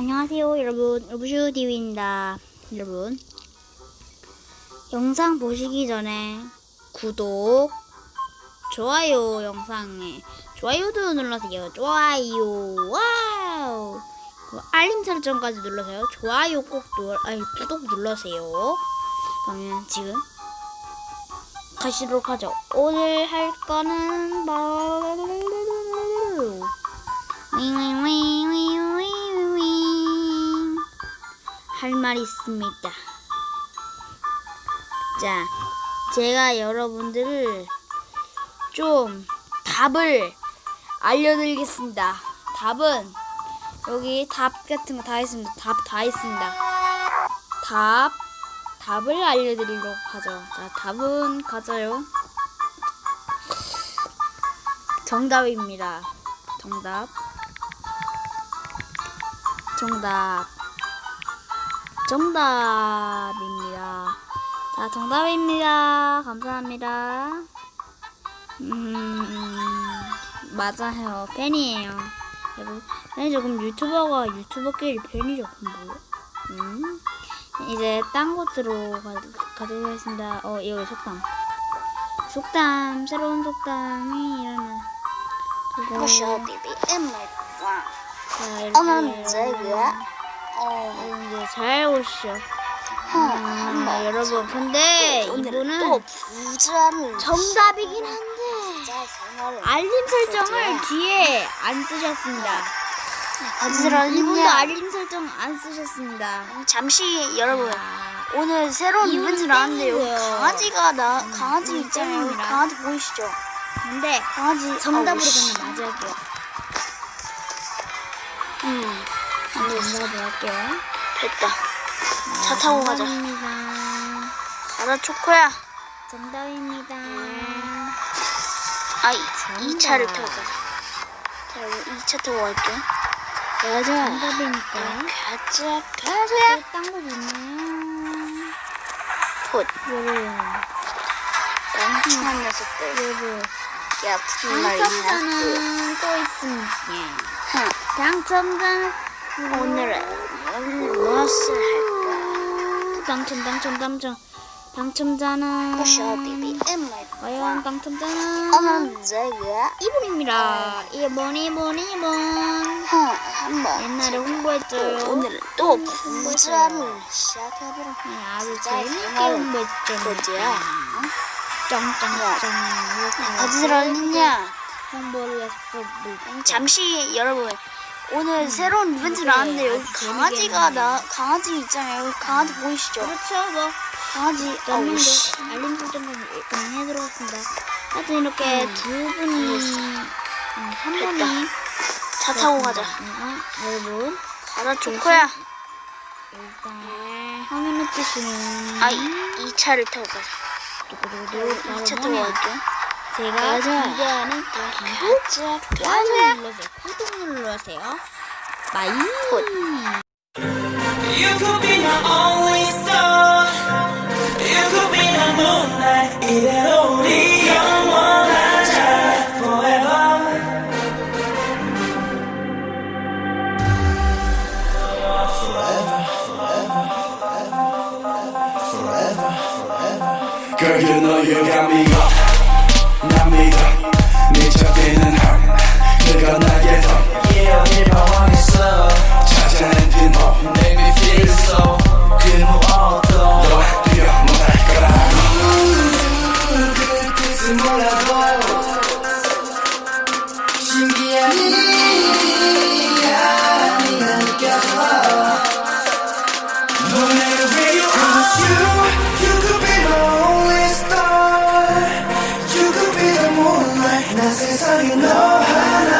안녕하세요 여러분. 우슈디위입니다. 여러분. 영상 보시기 전에 구독 좋아요 영상에 좋아요도 눌러주세요. 좋아요. 와우. 그리고 알림 설정까지 눌러서요. 좋아요 꼭 눌, 아니 구독 눌러세요. 그러면 지금 가시도록 하죠. 오늘 할 거는 바로 말이 있습니다. 자, 제가 여러분들을 좀 답을 알려드리겠습니다. 답은 여기 답 같은 거 다 있습니다. 답 다 있습니다. 답, 답을 알려드리도록 하죠. 자, 답은 가져요. 정답입니다. 정답. 정답. 정답입니다. 자, 정답입니다. 감사합니다. 음, 맞아요. 팬이에요. 여러분, 팬이 조금 유튜버가 유튜버끼리 팬이 조금 뭐요? 음, 이제 딴 곳으로 가, 가져오겠습니다. 어, 여기 속담. 속담, 새로운 속담이 일어나. 그리고. 자, 이렇게. 이제 잘 오시죠. 哼， 아, 여러분, 근데 이분은 정답이긴 한데 부자 생활을 알림 설정을 뒤에 안 쓰셨습니다. 가지를 이분도 알림 설정 안 쓰셨습니다. 잠시 여러분 아, 오늘 새로운 이벤트 나왔는데 여기. 강아지가 나 강아지 이분 있잖아요. 여기. 강아지 보이시죠? 근데 강아지 정답으로 아우, 씨. 그냥 맞을게요. 음 정답으로 할게요. 됐다. 차 타고 가자. 가자 초코야. 정답입니다. 아, 이, 이 차를. 타고 가자. 자, 2차 타고 갈게. 가자. 정답이니까. 가자, 가자. 딴곳 있네요. 폿. 여러분, 멍청한 녀석들. 여러분. 얕은 말 있나? 당첨자는 또 있습니다. 흥. 당첨자는 오늘은 무엇을 할까? 당첨, 당첨, 당첨. 당첨자는 과연 당첨자는 이분입니다. 이분이 뭐니 이분. 어, 한번 옛날에 홍보했죠. 오늘은 또 음, 부자를 시작해보려. 네, 아주 재밌게 어, 홍보했죠. 뭐지야? 쩡쩡쩡. 어. 네, 어디서 왔냐? 홍보를 했어. 잠시 여러분. 오늘 새로운 이벤트 네, 나왔는데 여기 강아지가 나 강아지 있잖아요. 여기 강아지 보이시죠? 그렇죠 뭐 강아지 졌는데 어우 씨. 알림 설정을 그냥 해들어갔습니다. 하여튼 이렇게 음. 두 분이 음, 한 됐다. 분이 차 타고 가자. 어, 여러분 가자 초코야. 일단 확인해주시는 아, 이, 이 차를 타고 가자. 두구두구두 이 바로 차 타고 갈게. 제가 가자, 구독 가자. 눌러세요. 구독 눌러세요. 마이 You could be my only star. You could be the moonlight. 이대로 우리 영원하자 forever. Girl, you know you got me 세상에 너 하나